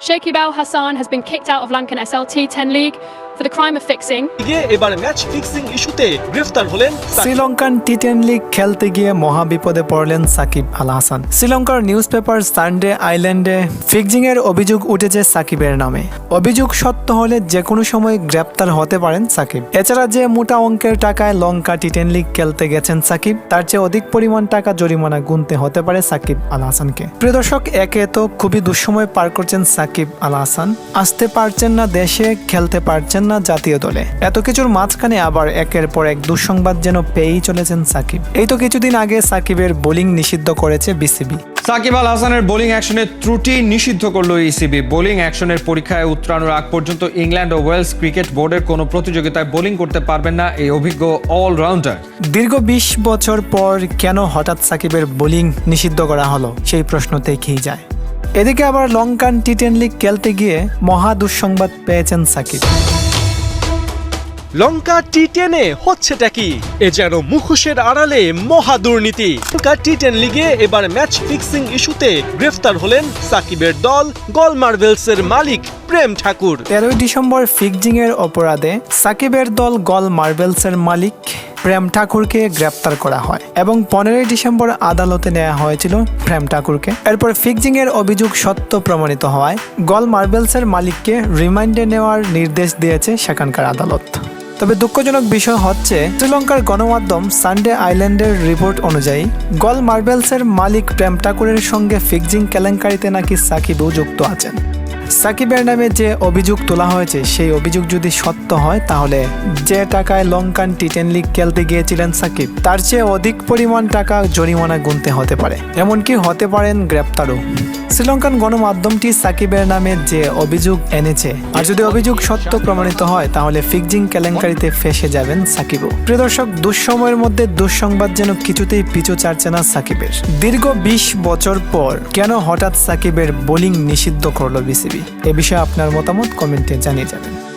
Shakib Al Hassan has been kicked out of Lankan SLT 10 League for the crime of fixing. গিয়ে এবার match fixing ইস্যুতে গ্রেফতার হলেন Shakib. Sri Lankan T ten league খেলতে গিয়ে মহা বিপদে পড়লেন সাকিব আল হাসান। শ্রীলঙ্কার নিউজ পেপার সানডে আইল্যান্ডে ফিক্সিং এর অভিযোগ উঠেছে সাকিবের নামে। অভিযোগ সত্য হলে যে কোনো সময় গ্রেপ্তার হতে পারেন সাকিব। এছাড়া যে মোটা অঙ্কের টাকায় লঙ্কা টি টেন লিগ খেলতে গেছেন সাকিব তার চেয়ে অধিক পরিমাণ টাকা জরিমানা গুনতে হতে পারে সাকিব আল হাসানকে। প্রিয় দর্শক একে তো খুবই দুঃসময় পার করছেন সাকিব আল হাসান। আসতে পারছেন না দেশে খেলতে পারছেন না জাতীয় দলে। এত কিছুর মাঝখানে আবার একের পর এক দুঃসংবাদ যেন পেয়েই চলেছেন সাকিব। এই তো কিছুদিন আগে সাকিবের বোলিং নিষিদ্ধ করেছে বিসিবি। সাকিব আল হাসানের বোলিং অ্যাকশনের ত্রুটি নিষিদ্ধ করল ইসিবি বোলিং অ্যাকশনের পরীক্ষায় উত্তরানোর আগ পর্যন্ত ইংল্যান্ড ও ওয়েলস ক্রিকেট বোর্ডের কোনো প্রতিযোগিতায় বোলিং করতে পারবেন না এই অভিজ্ঞ অলরাউন্ডার দীর্ঘ বিশ বছর পর কেন হঠাৎ সাকিবের বোলিং নিষিদ্ধ করা হলো সেই প্রশ্ন থেকেই যায়। এদিকে আবার লঙ্কান টি টেন লিগ খেলতে গিয়ে মহা দুঃসংবাদ পেয়েছেন সাকিব। লঙ্কা টি টেনে হচ্ছেটা কি? এ যেন মুখোশের আড়ালে মহা দুর্নীতি। লঙ্কা টি টেন লিগে এবার ম্যাচ ফিক্সিং ইস্যুতে গ্রেফতার হলেন সাকিবের দল গল মার্ভেলসের মালিক প্রেম ঠাকুর। তেরোই ডিসেম্বর ফিক্সিং এর অপরাধে সাকিবের দল গল মার্বেলসের মালিক প্রেম ঠাকুরকে গ্রেপ্তার করা হয় এবং পনেরোই ডিসেম্বর আদালতে নেওয়া হয়েছিল প্রেম ঠাকুরকে। এরপর ফিক্সিং এর অভিযোগ সত্য প্রমাণিত হওয়ায় গল মার্বেলসের মালিককে রিমাইন্ডে নেওয়ার নির্দেশ দিয়েছে সেখানকার আদালত। তবে দুঃখজনক বিষয় হচ্ছে, শ্রীলঙ্কার গণমাধ্যম সানডে আইল্যান্ডের রিপোর্ট অনুযায়ী, গল মার্বেলসের মালিক প্রেম ঠাকুরের সঙ্গে ফিক্সিং কেলেঙ্কারিতে নাকি সাকিবও যুক্ত আছেন। সাকিবের নামে যে অভিযোগ তোলা হয়েছে, সেই অভিযোগ যদি সত্য হয়, তাহলে যে টাকায় লঙ্কান টি টেন লিগ খেলতে গিয়েছিলেন সাকিব, তার চেয়ে অধিক পরিমাণ টাকা জরিমানা গুনতে হতে পারে। এমনকি হতে পারেন গ্রেপ্তারও। শ্রীলঙ্কান গণমাধ্যমটি সাকিবের নামে যে অভিযোগ এনেছে, আর যদি অভিযোগ সত্য প্রমাণিত হয়, তাহলে ফিক্সিং কেলেঙ্কারিতে ফেসে যাবেন সাকিবও। প্রিয় দর্শক, দুঃসময়ের মধ্যে দুঃসংবাদ যেন কিছুতেই পিছু ছাড়ছে না সাকিবের। দীর্ঘ বিশ বছর পর কেন হঠাৎ সাকিবের বোলিং নিষিদ্ধ করল বিসিবি? এ বিষয়ে আপনার মতামত কমেন্টে জানিয়ে যাবেন।